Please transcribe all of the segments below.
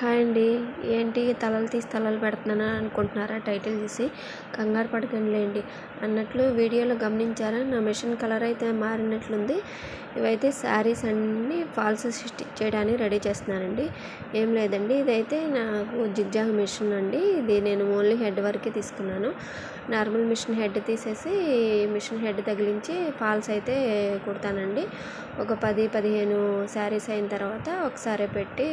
Hi అండి. ఏంటి తలలు తీసి తలలు పెడుతున్నానా అనుకుంటున్నారా? టైటిల్ చూసి కంగారు పడకండి అన్నట్లు వీడియోలో గమనించారా? నా మిషన్ కలర్ అయితే మారినట్లుంది. ఇవైతే శారీస్ అన్నీ ఫాల్స్ స్టిచ్ చేయడానికి రెడీ చేస్తున్నానండి. ఏం లేదండి. ఇదైతే నాకు జిగ్జాగ్ మిషన్ అండి. ఇది నేను ఓన్లీ హెడ్ వరకే తీసుకున్నాను. నార్మల్ మిషన్ హెడ్ తీసేసి మిషన్ హెడ్ తగిలించి ఫాల్స్ అయితే కుడతానండి. ఒక పది పదిహేను శారీస్ అయిన తర్వాత ఒకసారి పెట్టి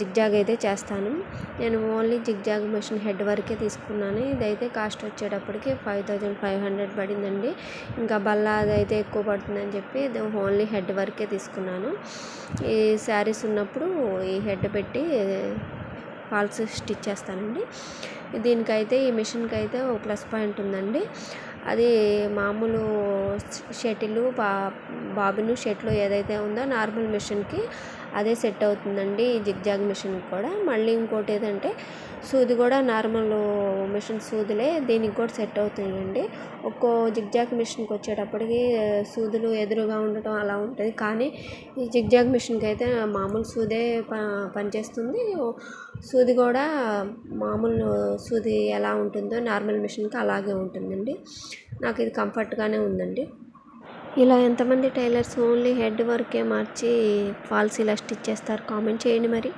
జిగ్జాగ్ అయితే చేస్తాను. నేను ఓన్లీ జిగ్జాగ్ మిషన్ హెడ్ వరకే తీసుకున్నాను. ఇదైతే కాస్ట్ వచ్చేటప్పటికి ఫైవ్ థౌజండ్ ఫైవ్ హండ్రెడ్ పడిందండి. ఇంకా బల్ల అదైతే ఎక్కువ పడుతుందని చెప్పి ఓన్లీ హెడ్ వరకే తీసుకున్నాను. ఈ శారీస్ ఉన్నప్పుడు ఈ హెడ్ పెట్టి ఫాల్స్ స్టిచ్ చేస్తానండి. దీనికైతే ఈ మిషన్కి అయితే ఒక ప్లస్ పాయింట్ ఉందండి. అది మామూలు షటిల్ బా బాబిను షెట్లు ఏదైతే ఉందో నార్మల్ మిషన్కి అదే సెట్ అవుతుందండి జిగ్జాగ్ మిషన్కి కూడా. మళ్ళీ ఇంకోటి ఏదంటే సూది కూడా నార్మల్ మిషన్ సూదులే దీనికి కూడా సెట్ అవుతాయండి. ఒక్కో జిగ్జాగ్ మిషన్కి వచ్చేటప్పటికి సూదులు ఎదురుగా ఉండటం అలా ఉంటుంది. కానీ ఈ జిగ్జాగ్ మిషన్కి అయితే మామూలు సూదే ప పనిచేస్తుంది. సూది కూడా మామూలు సూది ఎలా ఉంటుందో నార్మల్ మిషన్కి అలాగే ఉంటుందండి. నాకు ఇది కంఫర్ట్గానే ఉందండి. ఇలా ఎంతమంది టైలర్స్ ఓన్లీ హెడ్ వర్కే మార్చి ఫాల్స్ ఇలా స్టిచ్ చేస్తారు? కామెంట్ చేయండి మరి.